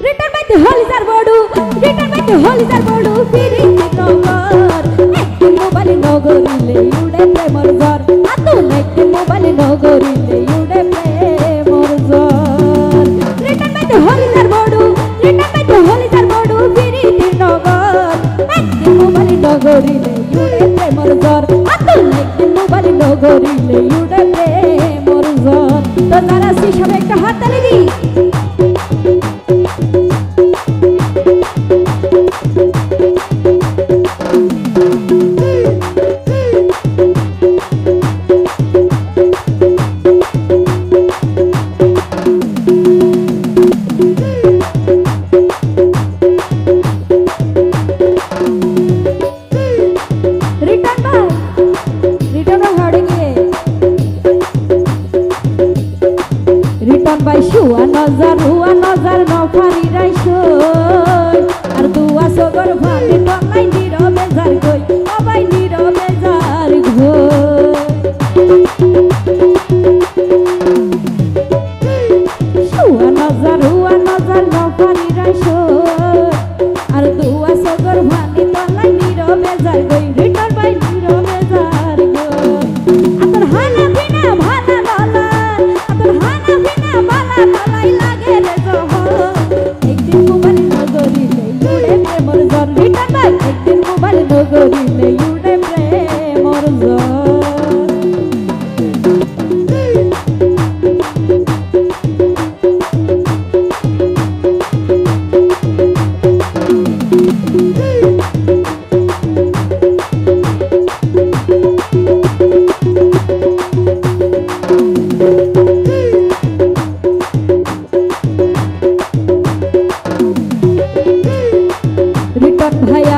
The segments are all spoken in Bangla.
রিটার্ন বাইতে হলিজার বড়ু রিটার্ন বাইতে হলিজার বড়ু ফিরি নগর একদিন মোবাইল নগরিলে উড়ে প্রেমর ঝড় আতুল একদিন মোবাইল নগরিলে উড়ে প্রেমর ঝড় রিটার্ন বাইতে হলিজার বড়ু রিটার্ন বাইতে হলিজার বড়ু ফিরি নগর একদিন মোবাইল নগরিলে উড়ে প্রেমর ঝড় আতুল একদিন মোবাইল নগরিলে উড়ে প্রেমর ঝড় তো যারা সবে একটা হাত তালি দিই রিটার্ন বাই শুয়া নজার হুয়া নজার নফারি রাইসই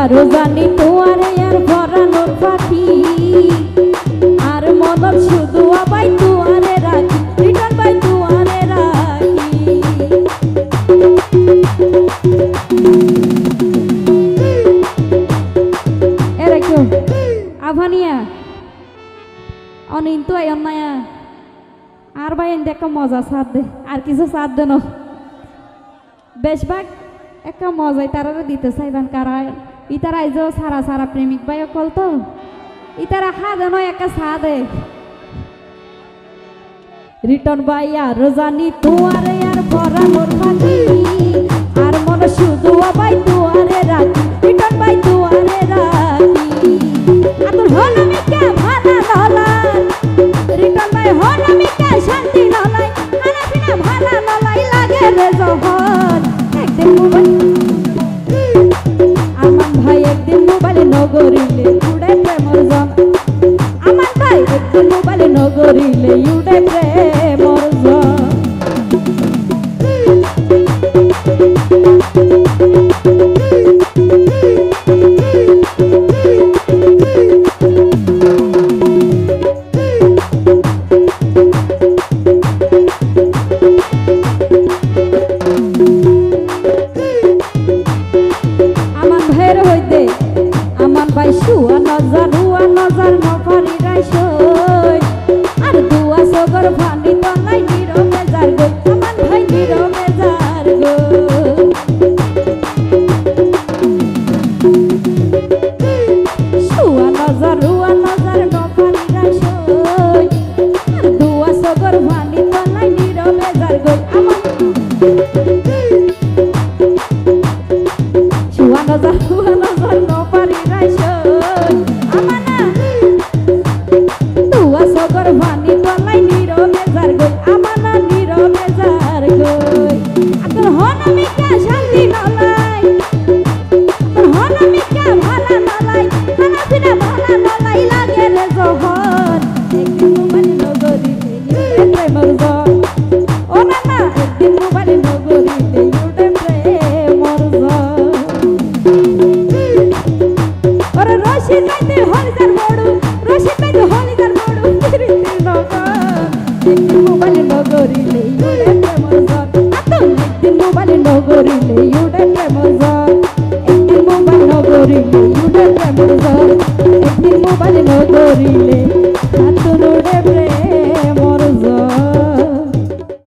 ভাইয়া রোজানি তোয়ারে আর ভরানোর পাখি। আর মনত শুধু আবাই তুয়ারে রাখি, রিটার্ন ভাই তুয়ারে রাখি। এরে কেউ আভানিয়া অনিন তো আয় অন্যায়া আর ভাই দেখো মজা সাথ দে, আর কিছু সাথ দেন বেশভাগ একটা মজাই তারা দিতে চাইবান কারা ইতারা যে সারা সারা প্রেমিক ভাই অকল তো। ইতারা হা নয়, একা সা দে রিটার্ন বাইয়া রোজানি তোয়ারে আর মোর পাখি ഒരിലയുടെ ভালা ভালা দলাই